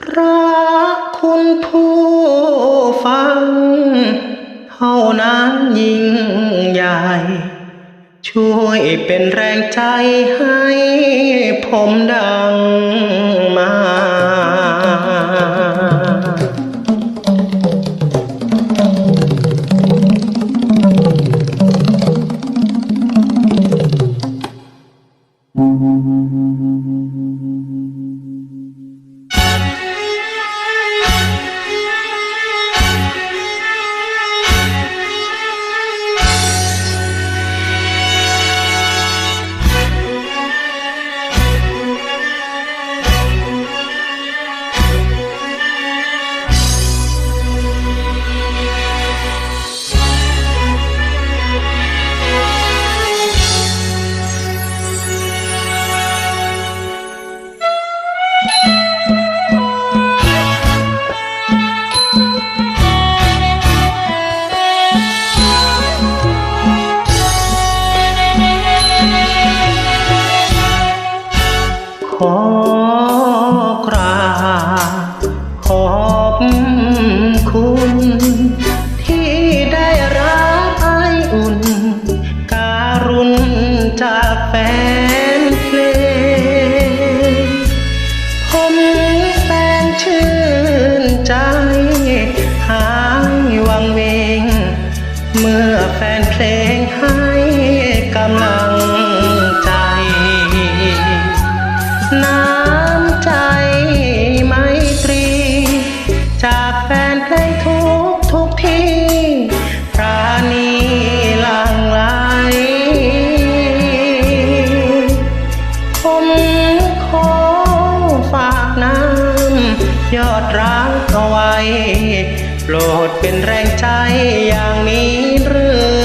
พระคุณผู้ฟังเท่านั้นยิ่งใหญ่ ช่วยเป็นแรงใจให้ผมดัง ขอ กทุกที่ปราณีหลังไหลผมขอฝากน้ำยอดรักเอาไว้ โปรดเป็นแรงใจอย่างนี้เรื่อ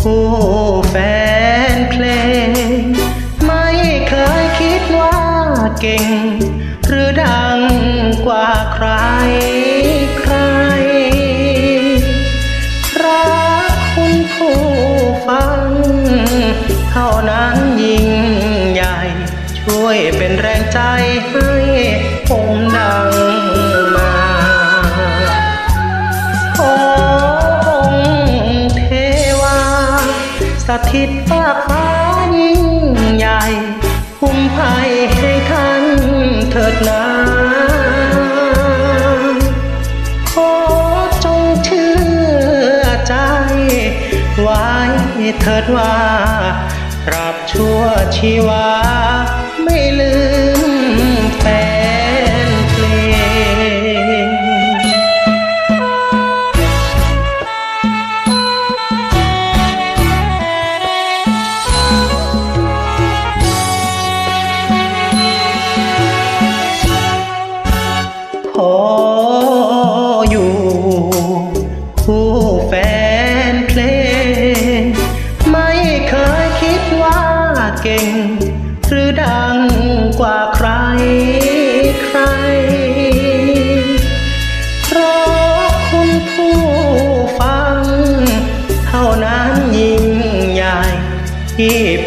คู่แฟนเพลง ไม่เคยคิดว่าเก่ง หรือดังกว่าใครใคร รักคุณผู้ฟัง เท่านั้นยิ่งใหญ่ ช่วยเป็นแรงใจให้ ทิตฟากฟ้ายิ่งใหญ่คุ้มภัยให้ท่านเถิดนาขอจงเชื่อใจ ไว้เถิดว่าตราบชั่วชีวาไม่ลืม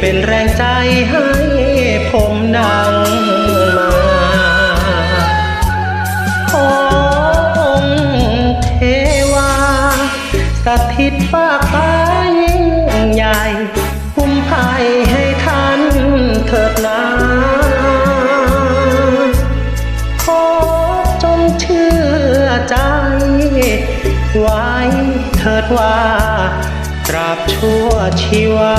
เป็นแรงใจให้ผมดังมาขอองเทวาสถิตฟากฟ้ายิ่งใหญ่คุ้มภัยให้ท่านเถิดนาขอจงเชื่อใจ ไว้เถิดว่า ตราบชั่วชีวา